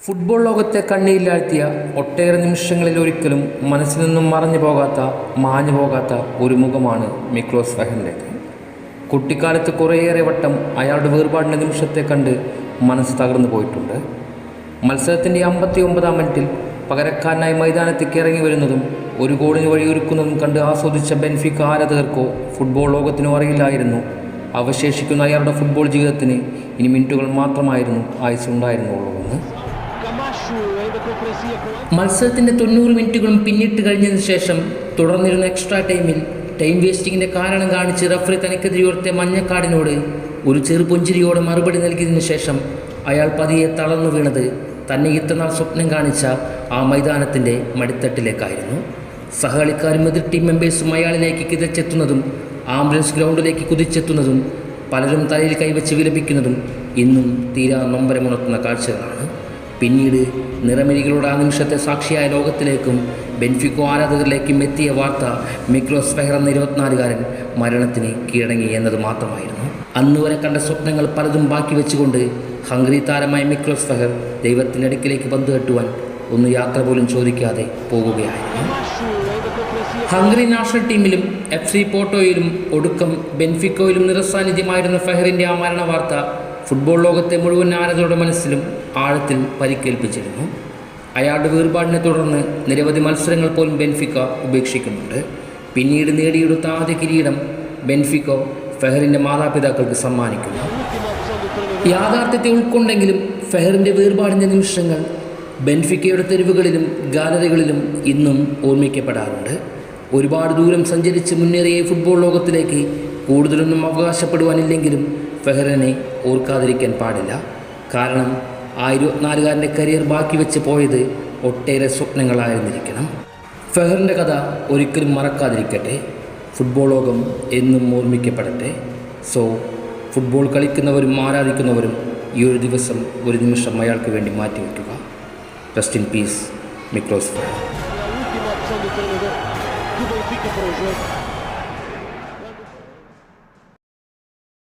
Football ലോകത്തെ കണ്ണിയിലാഴ്ത്തിയ ഒട്ടേറെ നിമിഷങ്ങളിൽ ഒരിക്കലും മനസ്സിൽ നിന്നും മറഞ്ഞു പോകാത്ത മാഞ്ഞു പോകാത്ത ഒരു മുഖമാണ് മിക്ലോസ് ഫെഹറിന്റേത് കുട്ടിക്കാലത്ത് കുറേയേറെ വട്ടം അയാളുടെ വേർപാടിന്റെ നിമിഷത്തെ കണ്ട് മനസ്സ് തകർന്നു പോയിട്ടുണ്ട്. മത്സരത്തിന്റെ അമ്പത്തി ഒമ്പതാം മിനിറ്റിൽ പകരക്കാരനായി മൈതാനത്തേക്ക് ഇറങ്ങി വരുന്നതും ഒരു ഗോളിന് വഴിയൊരുക്കുന്നതും കണ്ട് ആസ്വദിച്ച ബെൻഫിക്ക ആരാധകർക്കോ ഫുട്ബോൾ ലോകത്തിനോ അറിയില്ലായിരുന്നു. അവശേഷിക്കുന്ന അയാളുടെ ഫുട്ബോൾ ജീവിതത്തിന് ഇനി മിനിറ്റുകൾ മാത്രമായിരുന്നു ആയുസ്സുണ്ടായിരുന്നുള്ളൂ എന്ന്. മത്സരത്തിന്റെ തൊണ്ണൂറ് മിനിറ്റുകളും പിന്നിട്ട് കഴിഞ്ഞതിന് ശേഷം തുടർന്നിരുന്ന എക്സ്ട്രാ ടൈമിൽ ടൈം വേസ്റ്റിങ്ങിന്റെ കാരണം കാണിച്ച് റഫറി തനിക്കെതിരെ ഉയർത്തിയ മഞ്ഞക്കാടിനോട് ഒരു ചെറു പുഞ്ചിരിയോടെ മറുപടി നൽകിയതിനു ശേഷം അയാൾ പതിയെ തളർന്നു വീണത് തന്നെ ഇത്രനാൾ സ്വപ്നം കാണിച്ച ആ മൈതാനത്തിന്റെ മടിത്തട്ടിലേക്കായിരുന്നു. സഹകളിക്കാരും എതിർ ടീം മെമ്പേഴ്സും അയാളിലേക്ക് കിതച്ചെത്തുന്നതും ആംബുലൻസ് ഗ്രൗണ്ടിലേക്ക് കുതിച്ചെത്തുന്നതും പലരും തലയിൽ കൈവച്ച് വിലപിക്കുന്നതും ഇന്നും തീരാ നൊമ്പരമുണർത്തുന്ന കാഴ്ചകളാണ്. പിന്നീട് നിറമിഴികളുടെ ആ നിമിഷത്തെ സാക്ഷിയായ ലോകത്തിലേക്കും ബെൻഫിക്കോ ആരാധകരിലേക്കും എത്തിയ വാർത്ത മിക്രോസ് ഫെഹർ എന്ന ഇരുപത്തിനാലുകാരൻ മരണത്തിന് കീഴടങ്ങി എന്നത് മാത്രമായിരുന്നു. അന്ന് വരെ കണ്ട സ്വപ്നങ്ങൾ പലതും ബാക്കി വെച്ചുകൊണ്ട് ഹംഗറി താരമായ മിക്രോസ് ഫെഹർ ദൈവത്തിന്റെ അടുക്കിലേക്ക് പന്ത് കെട്ടുവാൻ ഒന്ന് യാത്ര പോലും ചോദിക്കാതെ പോകുകയായിരുന്നു. ഹംഗറി നാഷണൽ ടീമിലും എഫ് സി പോട്ടോയിലും ഒടുക്കം ബെൻഫിക്കോയിലും നിറസാന്നിധ്യമായിരുന്ന ഫെഹറിന്റെ ആ മരണ വാർത്ത ഫുട്ബോൾ ലോകത്തെ മുഴുവൻ ആരാധകരുടെ മനസ്സിലും ആഴത്തിൽ പരിക്കേൽപ്പിച്ചിരുന്നു. അയാളുടെ വേർപാടിനെ തുടർന്ന് നിരവധി മത്സരങ്ങൾ പോലും ബെൻഫിക്ക ഉപേക്ഷിക്കുന്നുണ്ട്. പിന്നീട് നേടിയെടുത്ത ആദ്യ കിരീടം ബെൻഫിക്കോ ഫെഹറിന്റെ മാതാപിതാക്കൾക്ക് സമ്മാനിക്കുന്നു. യാഥാർത്ഥ്യത്തെ ഉൾക്കൊണ്ടെങ്കിലും ഫെഹറിന്റെ വേർപാടിന്റെ നിമിഷങ്ങൾ ബെൻഫിക്കയുടെ തെരുവുകളിലും ഗാലറികളിലും ഇന്നും ഓർമ്മിക്കപ്പെടാറുണ്ട്. ഒരുപാട് ദൂരം സഞ്ചരിച്ച് മുന്നേറിയ ഫുട്ബോൾ ലോകത്തിലേക്ക് കൂടുതലൊന്നും അവകാശപ്പെടുവാനില്ലെങ്കിലും ഫെഹറിനെ ഓർക്കാതിരിക്കാൻ പാടില്ല. കാരണം ആ ഇരുപത്തിനാലുകാരന്റെ കരിയർ ബാക്കി വെച്ച് പോയത് ഒട്ടേറെ സ്വപ്നങ്ങളായിരുന്നിരിക്കണം. ഫെഹറിന്റെ കഥ ഒരിക്കലും മറക്കാതിരിക്കട്ടെ. ഫുട്ബോൾ ലോകം എന്നും ഓർമ്മിക്കപ്പെടട്ടെ. സോ ഫുട്ബോൾ കളിക്കുന്നവരും ആരാധിക്കുന്നവരും ഈ ഒരു ദിവസം ഒരു നിമിഷം അയാൾക്ക് വേണ്ടി മാറ്റിവെക്കുക. Rest in peace മിക്രോസ്